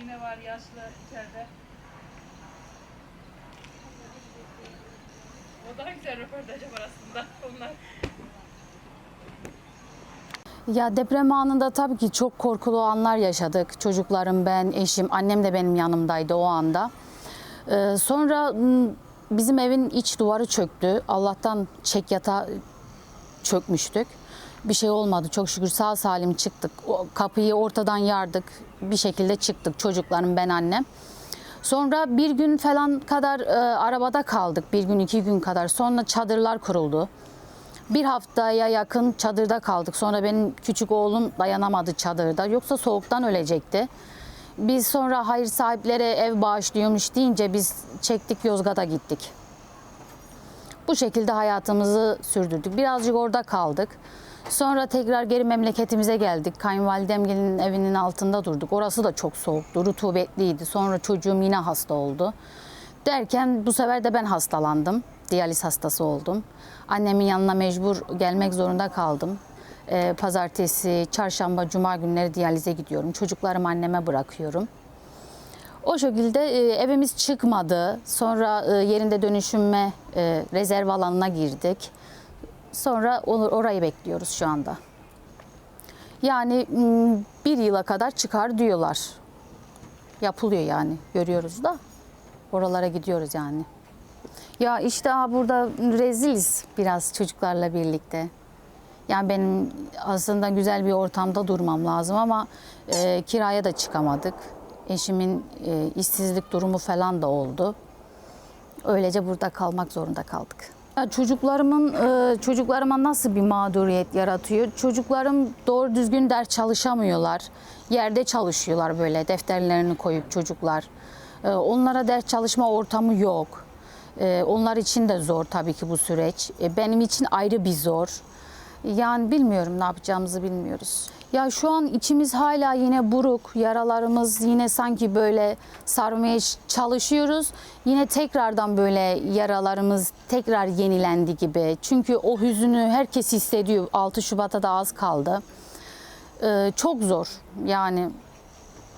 Yine var yaşlı içeride. O daha güzel röportaj yapar aslında onlar. Ya deprem anında tabii ki çok korkulu anlar yaşadık. Çocuklarım, ben, eşim, annem de benim yanımdaydı o anda. Ee, sonra m, bizim evin iç duvarı çöktü. Allah'tan çek yatağı çökmüştük. Bir şey olmadı çok şükür sağ salim çıktık. O kapıyı ortadan yardık. Bir şekilde çıktık çocuklarım, ben, annem. Sonra bir gün falan kadar e, arabada kaldık. Bir gün, iki gün kadar. Sonra çadırlar kuruldu. Bir haftaya yakın çadırda kaldık. Sonra benim küçük oğlum dayanamadı çadırda. Yoksa soğuktan ölecekti. Biz sonra hayır sahiplere ev bağışlıyormuş deyince biz çektik Yozgat'a gittik. Bu şekilde hayatımızı sürdürdük. Birazcık orada kaldık. Sonra tekrar geri memleketimize geldik. Kayınvalidemgilin evinin altında durduk. Orası da çok soğuktu, rutubetliydi. Sonra çocuğum yine hasta oldu. Derken bu sefer de ben hastalandım. Diyaliz hastası oldum. Annemin yanına mecbur gelmek zorunda kaldım. Ee, pazartesi, çarşamba, cuma günleri diyalize gidiyorum. Çocuklarımı anneme bırakıyorum. O şekilde e, evimiz çıkmadı. Sonra e, yerinde dönüşümme e, rezerv alanına girdik. Sonra orayı bekliyoruz şu anda. Yani bir yıla kadar çıkar diyorlar. Yapılıyor yani görüyoruz da. Oralara gidiyoruz yani. Ya işte burada reziliz biraz çocuklarla birlikte. Yani benim aslında güzel bir ortamda durmam lazım ama e, kiraya da çıkamadık. Eşimin e, işsizlik durumu falan da oldu. Öylece burada kalmak zorunda kaldık. Çocuklarımın e, çocuklarıma nasıl bir mağduriyet yaratıyor? Çocuklarım doğru düzgün ders çalışamıyorlar. Yerde çalışıyorlar böyle defterlerini koyup çocuklar. E, onlara ders çalışma ortamı yok. E, onlar için de zor tabii ki bu süreç. Benim için ayrı bir zor. Yani bilmiyorum ne yapacağımızı bilmiyoruz. Ya şu an içimiz hala yine buruk, yaralarımız yine sanki böyle sarmaya çalışıyoruz. Yine tekrardan böyle yaralarımız tekrar yenilendi gibi. Çünkü o hüzünü herkes hissediyor. 6 Şubat'a da az kaldı. Ee, çok zor yani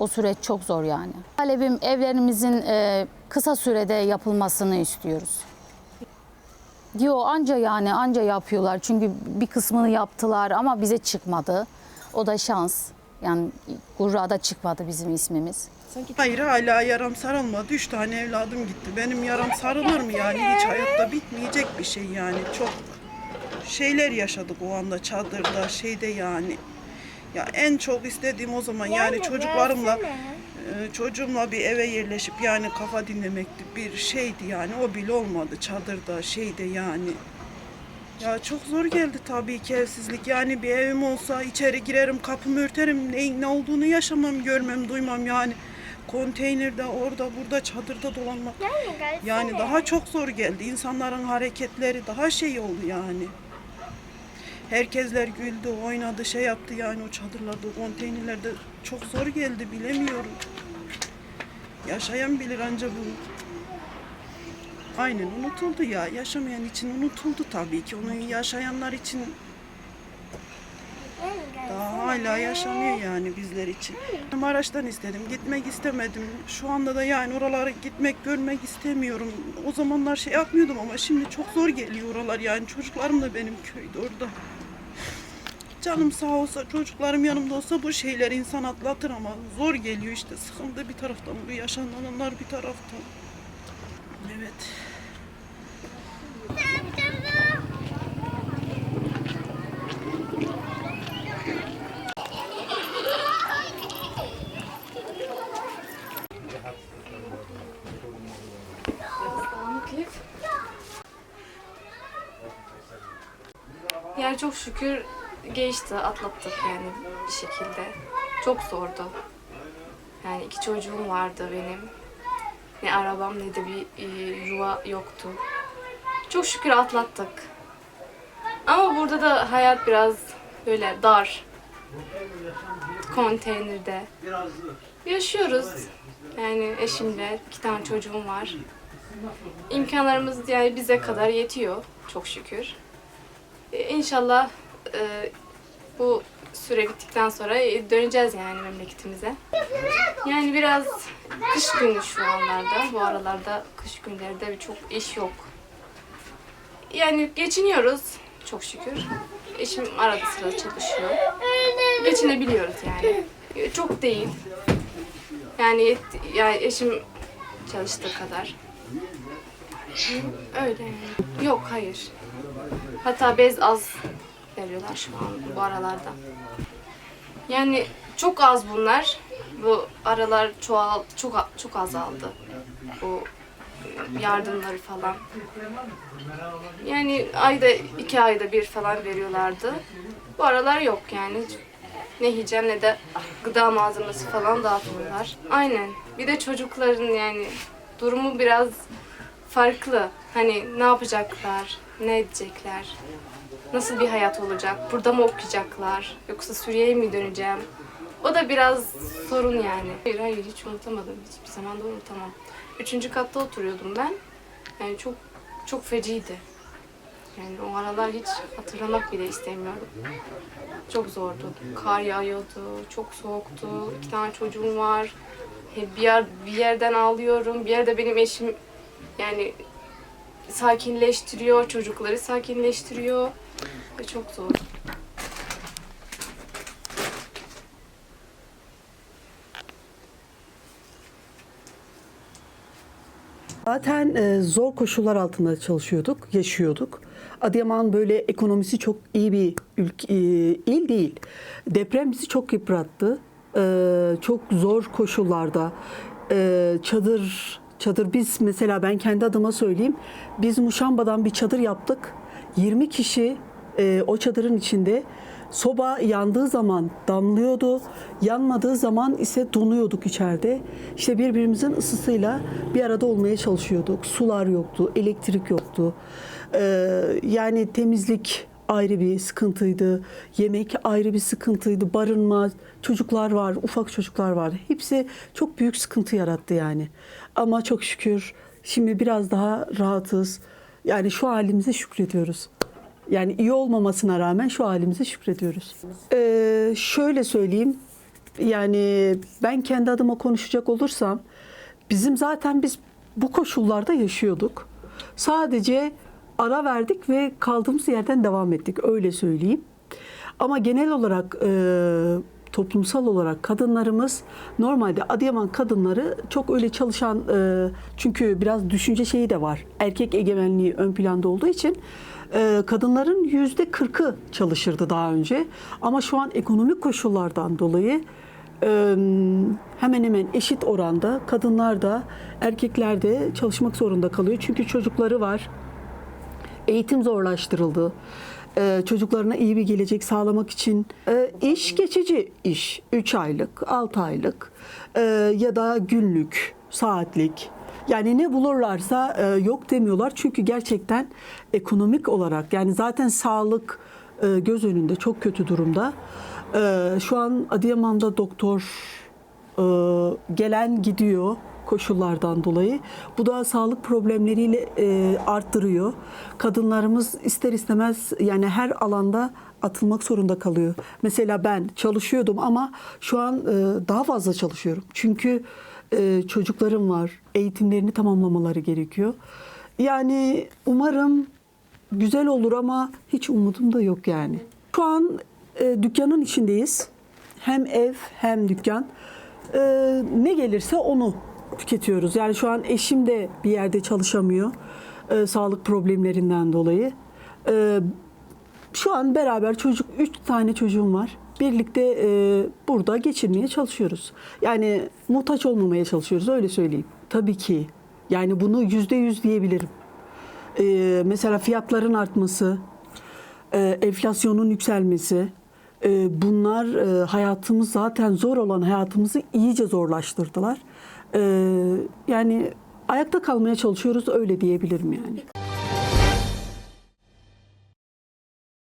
o süreç çok zor yani. Talebim evlerimizin e, kısa sürede yapılmasını istiyoruz. Yo anca yani anca yapıyorlar çünkü bir kısmını yaptılar ama bize çıkmadı. O da şans. Yani Gurra'da çıkmadı bizim ismimiz. Hayır hala yaram sarılmadı. Üç tane evladım gitti. Benim yaram sarılır mı yani? Hiç hayatta bitmeyecek bir şey yani. Çok şeyler yaşadık o anda çadırda şeyde yani. Ya en çok istediğim o zaman yani çocuklarımla çocuğumla bir eve yerleşip yani kafa dinlemekti. Bir şeydi yani. O bile olmadı çadırda şeyde yani. Ya çok zor geldi tabii ki evsizlik. Yani bir evim olsa içeri girerim, kapımı örterim. Ne, ne olduğunu yaşamam, görmem, duymam yani. Konteynerde, orada, burada, çadırda dolanmak. Yani daha çok zor geldi. İnsanların hareketleri daha şey oldu yani. Herkesler güldü, oynadı, şey yaptı yani o çadırlarda, konteynerlerde. Çok zor geldi, bilemiyorum. Yaşayan bilir anca bunu. Aynen unutuldu ya. Yaşamayan için unutuldu tabii ki. Onu yaşayanlar için daha hala yaşanıyor yani bizler için. Maraş'tan istedim. Gitmek istemedim. Şu anda da yani oralara gitmek, görmek istemiyorum. O zamanlar şey yapmıyordum ama şimdi çok zor geliyor oralar yani. Çocuklarım da benim köyde orada. Canım sağ olsa, çocuklarım yanımda olsa bu şeyleri insan atlatır ama zor geliyor işte. Sıkıntı bir taraftan, bu yaşananlar bir taraftan. Evet. Yani çok şükür geçti, atlattık yani bir şekilde. Çok zordu. Yani iki çocuğum vardı benim. Ne arabam ne de bir e, yuva yoktu. Çok şükür atlattık. Ama burada da hayat biraz böyle dar. Konteynerde. Yaşıyoruz. Yani eşimle iki tane çocuğum var. İmkanlarımız yani bize kadar yetiyor çok şükür. E, İnşallah e, bu süre bittikten sonra e, döneceğiz yani memleketimize. Yani biraz kış günü şu anlarda. Bu aralarda kış günlerinde çok iş yok. Yani geçiniyoruz çok şükür. Eşim arada sırada çalışıyor. Geçinebiliyoruz yani. Çok değil. Yani, yet- yani eşim çalıştığı kadar. Öyle yani. Yok hayır. Hatta bez az veriyorlar şu an bu aralarda. Yani çok az bunlar. Bu aralar çoğal çok çok azaldı. Bu yardımları falan. Yani ayda iki ayda bir falan veriyorlardı. Bu aralar yok yani. Ne hijyen ne de gıda malzemesi falan dağıtmıyorlar. Aynen. Bir de çocukların yani durumu biraz farklı. Hani ne yapacaklar, ne edecekler, nasıl bir hayat olacak, burada mı okuyacaklar, yoksa Suriye'ye mi döneceğim? O da biraz sorun yani. Hayır hayır hiç unutamadım, hiçbir zaman da unutamam. Üçüncü katta oturuyordum ben. Yani çok çok feciydi. Yani o aralar hiç hatırlamak bile istemiyorum. Çok zordu. Kar yağıyordu, çok soğuktu. İki tane çocuğum var. Bir, yer, bir yerden ağlıyorum. Bir yerde benim eşim yani sakinleştiriyor, çocukları sakinleştiriyor. Ve çok zor. Zaten e, zor koşullar altında çalışıyorduk, yaşıyorduk. Adıyaman böyle ekonomisi çok iyi bir ülke, e, il değil. Deprem bizi çok yıprattı. E, çok zor koşullarda çadır çadır biz mesela ben kendi adıma söyleyeyim. Biz Muşamba'dan bir çadır yaptık. 20 kişi e, o çadırın içinde Soba yandığı zaman damlıyordu, yanmadığı zaman ise donuyorduk içeride. İşte birbirimizin ısısıyla bir arada olmaya çalışıyorduk. Sular yoktu, elektrik yoktu. Ee, yani temizlik ayrı bir sıkıntıydı. Yemek ayrı bir sıkıntıydı. Barınma, çocuklar var, ufak çocuklar vardı. Hepsi çok büyük sıkıntı yarattı yani. Ama çok şükür şimdi biraz daha rahatız. Yani şu halimize şükrediyoruz. Yani iyi olmamasına rağmen şu halimize şükrediyoruz. Ee, şöyle söyleyeyim. Yani ben kendi adıma konuşacak olursam bizim zaten biz bu koşullarda yaşıyorduk. Sadece ara verdik ve kaldığımız yerden devam ettik öyle söyleyeyim. Ama genel olarak e, toplumsal olarak kadınlarımız normalde Adıyaman kadınları çok öyle çalışan e, çünkü biraz düşünce şeyi de var. Erkek egemenliği ön planda olduğu için e, kadınların yüzde kırkı çalışırdı daha önce. Ama şu an ekonomik koşullardan dolayı e, hemen hemen eşit oranda kadınlar da erkekler de çalışmak zorunda kalıyor. Çünkü çocukları var. Eğitim zorlaştırıldı. Ee, çocuklarına iyi bir gelecek sağlamak için e, iş geçici iş 3 aylık 6 aylık e, ya da günlük saatlik yani ne bulurlarsa e, yok demiyorlar çünkü gerçekten ekonomik olarak yani zaten sağlık e, göz önünde çok kötü durumda. E, şu an Adıyaman'da doktor e, gelen gidiyor koşullardan dolayı. Bu da sağlık problemleriyle e, arttırıyor. Kadınlarımız ister istemez yani her alanda atılmak zorunda kalıyor. Mesela ben çalışıyordum ama şu an e, daha fazla çalışıyorum. Çünkü e, çocuklarım var. Eğitimlerini tamamlamaları gerekiyor. Yani umarım güzel olur ama hiç umudum da yok yani. Şu an e, dükkanın içindeyiz. Hem ev hem dükkan. E, ne gelirse onu tüketiyoruz. Yani şu an eşim de bir yerde çalışamıyor. e, sağlık problemlerinden dolayı. E, şu an beraber çocuk, üç tane çocuğum var. Birlikte e, burada geçirmeye çalışıyoruz. Yani muhtaç olmamaya çalışıyoruz öyle söyleyeyim. Tabii ki. Yani bunu yüzde yüz diyebilirim. E, mesela fiyatların artması, e, enflasyonun yükselmesi, e, bunlar e, hayatımız zaten zor olan hayatımızı iyice zorlaştırdılar. E, yani ayakta kalmaya çalışıyoruz öyle diyebilirim yani.